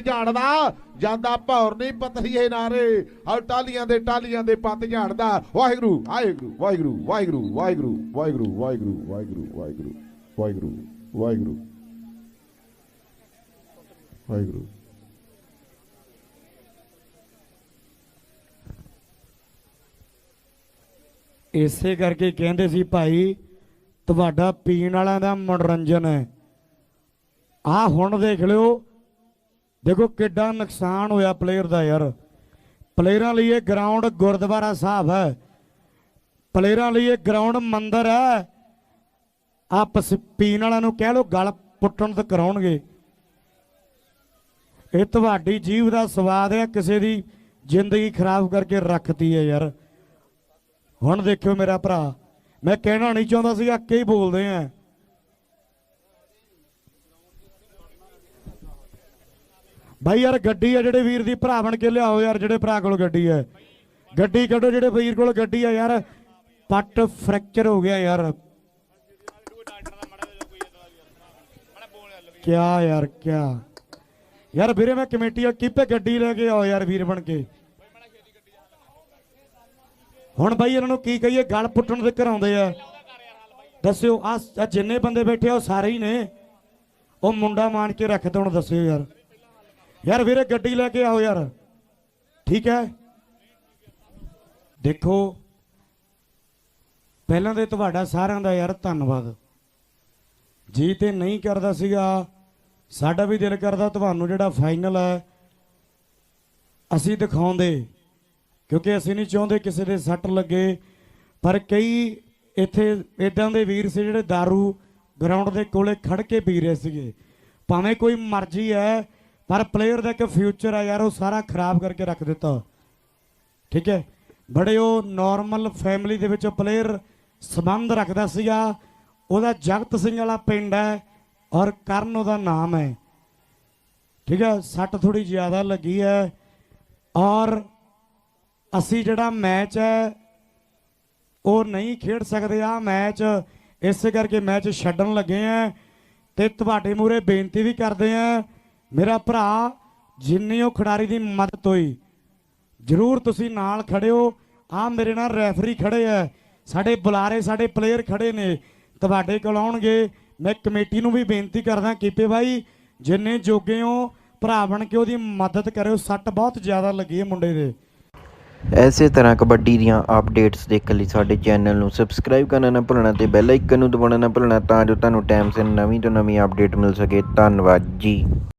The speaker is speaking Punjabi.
ਝਾੜਦਾ ਜਾਂਦਾ ਭੌਰ ਨਹੀਂ ਪਤਰੀਏ ਨਾਰੇ ਹਰ ਟਾਲੀਆਂ ਦੇ ਟਾਲੀਆਂ ਦੇ ਪੱਤ ਝਾੜਦਾ ਵਾਹਿਗੁਰੂ ਵਾਹਿਗੁਰੂ ਵਾਹਿਗੁਰੂ ਵਾਹਿਗੁਰੂ ਵਾਹਿਗੁਰੂ ਵਾਹਿਗੁਰੂ ਵਾਹਿਗੁਰੂ ਵਾਹਿਗੁਰੂ ਵਾਹਿਗੁਰੂ ਵਾਹਿਗੁਰੂ ਵਾਹਿਗੁਰੂ ਵਾਹਿਗੁਰੂ ਇਸੇ ਕਰਕੇ ਕਹਿੰਦੇ ਸੀ ਭਾਈ ਤੁਹਾਡਾ ਪੀਣ ਵਾਲਿਆਂ ਦਾ ਮਨੋਰੰਜਨ ਹੈ ਆ ਹੁਣ ਦੇਖ ਲਿਓ ਦੇਖੋ ਕਿੱਡਾ ਨੁਕਸਾਨ ਹੋਇਆ ਪਲੇਅਰ ਦਾ ਯਾਰ। ਪਲੇਅਰਾਂ ਲਈ ਇਹ ਗਰਾਊਂਡ ਗੁਰਦੁਆਰਾ ਸਾਹਿਬ ਹੈ। ਪਲੇਅਰਾਂ ਲਈ ਇਹ ਗਰਾਊਂਡ ਮੰਦਰ ਹੈ। ਆਪਸ ਪੀਣ ਵਾਲਿਆਂ ਨੂੰ ਕਹਿ ਲੋ ਗਲ ਪੁੱਟਣ ਤੇ ਕਰਾਉਣਗੇ। ਇਹ ਤੁਹਾਡੀ ਜੀਵ ਦਾ ਸਵਾਦ ਹੈ, ਕਿਸੇ ਦੀ ਜ਼ਿੰਦਗੀ ਖਰਾਬ ਕਰਕੇ ਰੱਖਤੀ ਹੈ ਯਾਰ। ਹੁਣ ਦੇਖਿਓ ਮੇਰਾ ਭਰਾ, ਮੈਂ ਕਹਿਣਾ ਨਹੀਂ ਚਾਹੁੰਦਾ ਸੀਗਾ ਅੱਕੇ ਹੀ ਬੋਲਦੇ ਆ। ਭਾਈ ਯਾਰ, ਗੱਡੀ ਆ ਜਿਹੜੇ ਵੀਰ ਦੀ, ਭਰਾ ਬਣ ਕੇ ਲਿਆਓ ਯਾਰ, ਜਿਹੜੇ ਭਰਾ ਕੋਲ ਗੱਡੀ ਹੈ ਗੱਡੀ ਕੱਢੋ, ਜਿਹੜੇ ਵੀਰ ਕੋਲ ਗੱਡੀ ਆ ਯਾਰ। ਪੱਟ ਫ੍ਰੈਕਚਰ ਹੋ ਗਿਆ ਯਾਰ। ਕਿਆ ਯਾਰ ਕਿਆ? ਯਾਰ ਵੀਰੇ, ਮੈਂ ਕਮੇਟੀ ਆ, ਕੀਪੇ ਗੱਡੀ ਲੈ ਕੇ ਆਓ ਯਾਰ ਵੀਰ ਬਣ ਕੇ। ਹੁਣ ਬਾਈ, ਇਹਨਾਂ ਨੂੰ ਕੀ ਕਹੀਏ, ਗਲ ਪੁੱਟਣ ਦੇ ਘਰਾਉਂਦੇ ਆ। ਦੱਸਿਓ ਆ ਜਿੰਨੇ ਬੰਦੇ ਬੈਠੇ ਆ, ਉਹ ਸਾਰੇ ਹੀ ਨੇ। ਉਹ ਮੁੰਡਾ ਮਾਨ ਕੇ ਰੱਖਦੇ, ਹੁਣ ਦੱਸਿਓ ਯਾਰ। ਯਾਰ ਵੀਰੇ ਗੱਡੀ ਲੈ ਕੇ ਆਓ ਯਾਰ। ਠੀਕ ਹੈ? ਦੇਖੋ, ਪਹਿਲਾਂ ਤੇ ਤੁਹਾਡਾ ਸਾਰਿਆਂ ਦਾ ਯਾਰ ਧੰਨਵਾਦ। ਜੀ ਤੇ ਨਹੀਂ ਕਰਦਾ ਸੀਗਾ, ਸਾਡਾ ਵੀ ਦਿਲ ਕਰਦਾ ਤੁਹਾਨੂੰ ਜਿਹੜਾ ਫਾਈਨਲ ਹੈ, ਅਸੀਂ ਦਿਖਾਉਂਦੇ। ਕਿਉਂਕਿ ਅਸੀਂ ਨਹੀਂ ਚਾਹੁੰਦੇ ਕਿਸੇ ਦੇ ਸੱਟ ਲੱਗੇ। ਪਰ ਕਈ ਇੱਥੇ ਇਦਾਂ ਦੇ ਵੀਰ ਸੀ ਜਿਹੜੇ दारू ਗਰਾਊਂਡ ਦੇ ਕੋਲੇ ਖੜ ਕੇ ਪੀ ਰਹੇ ਸੀਗੇ। ਭਾਵੇਂ ਕੋਈ ਮਰਜ਼ੀ ਹੈ ਪਰ ਪਲੇਅਰ ਦਾ ਇੱਕ ਫਿਊਚਰ ਹੈ ਯਾਰ, ਉਹ ਸਾਰਾ ਖਰਾਬ ਕਰਕੇ ਰੱਖ ਦਿੱਤਾ। ਠੀਕ ਹੈ? ਬੜੇ ਉਹ ਨਾਰਮਲ ਫੈਮਿਲੀ ਦੇ ਵਿੱਚ ਪਲੇਅਰ ਸੰਬੰਧ ਰੱਖਦਾ ਸੀਗਾ। ਉਹਦਾ ਜਗਤ ਸਿੰਘ ਵਾਲਾ ਪਿੰਡ ਹੈ ਔਰ ਕਰਨ ਉਹਦਾ ਨਾਮ ਹੈ। ਠੀਕ ਹੈ? ਸੱਟ ਥੋੜੀ ਜ਼ਿਆਦਾ ਲੱਗੀ ਹੈ। ਔਰ ਅਸੀਂ ਜਿਹੜਾ ਮੈਚ ਹੈ, ਉਹ ਨਹੀਂ ਖੇਡ ਸਕਦੇ। ਆ ਮੈਚ ਇਸੇ ਕਰਕੇ ਮੈਚ ਛੱਡਣ ਲੱਗੇ ਆ ਤੇ ਤੁਹਾਡੇ ਮੂਰੇ ਬੇਨਤੀ ਵੀ ਕਰਦੇ ਆ ਮੇਰਾ ਭਰਾ, ਜਿੰਨੀ ਉਹ ਖਿਡਾਰੀ ਦੀ ਮਦਦ ਹੋਈ, ਜਰੂਰ ਤੁਸੀਂ ਨਾਲ ਖੜੇ ਹੋ। ਆ ਮੇਰੇ ਨਾਲ ਰੈਫਰੀ ਖੜੇ ਆ। ਸਾਡੇ ਬੁਲਾਰੇ, ਸਾਡੇ ਪਲੇਅਰ ਖੜੇ ਨੇ। ਤੁਹਾਡੇ ਕੋਲ ਆਉਣਗੇ। ਮੈਂ ਕਮੇਟੀ ਨੂੰ ਵੀ ਬੇਨਤੀ ਕਰਦਾ ਕੀਪੇ ਬਾਈ, ਜਿੰਨੇ ਜੋਗੇ ਹੋ, ਭਰਾ ਬਣ ਕੇ ਉਹਦੀ ਮਦਦ ਕਰਿਓ। ਸੱਟ ਬਹੁਤ ਜ਼ਿਆਦਾ ਲੱਗੀ ਹੈ ਮੁੰਡੇ ਦੇ। ਐਸੇ ਤਰ੍ਹਾਂ ਕਬੱਡੀ ਦੀਆਂ ਅਪਡੇਟਸ ਦੇਖਣ ਲਈ ਸਾਡੇ ਚੈਨਲ ਨੂੰ ਸਬਸਕ੍ਰਾਈਬ ਕਰਨਾ ਨਾ ਭੁੱਲਣਾ ਤੇ ਬੈਲ ਆਈਕਨ ਨੂੰ ਦਬਾਉਣਾ ਨਾ ਭੁੱਲਣਾ ਤਾਂ ਜੋ ਤੁਹਾਨੂੰ ਟਾਈਮ ਸਿਰ ਨਵੀਂ ਤੋਂ ਨਵੀਂ ਅਪਡੇਟ ਮਿਲ ਸਕੇ। ਧੰਨਵਾਦ ਜੀ।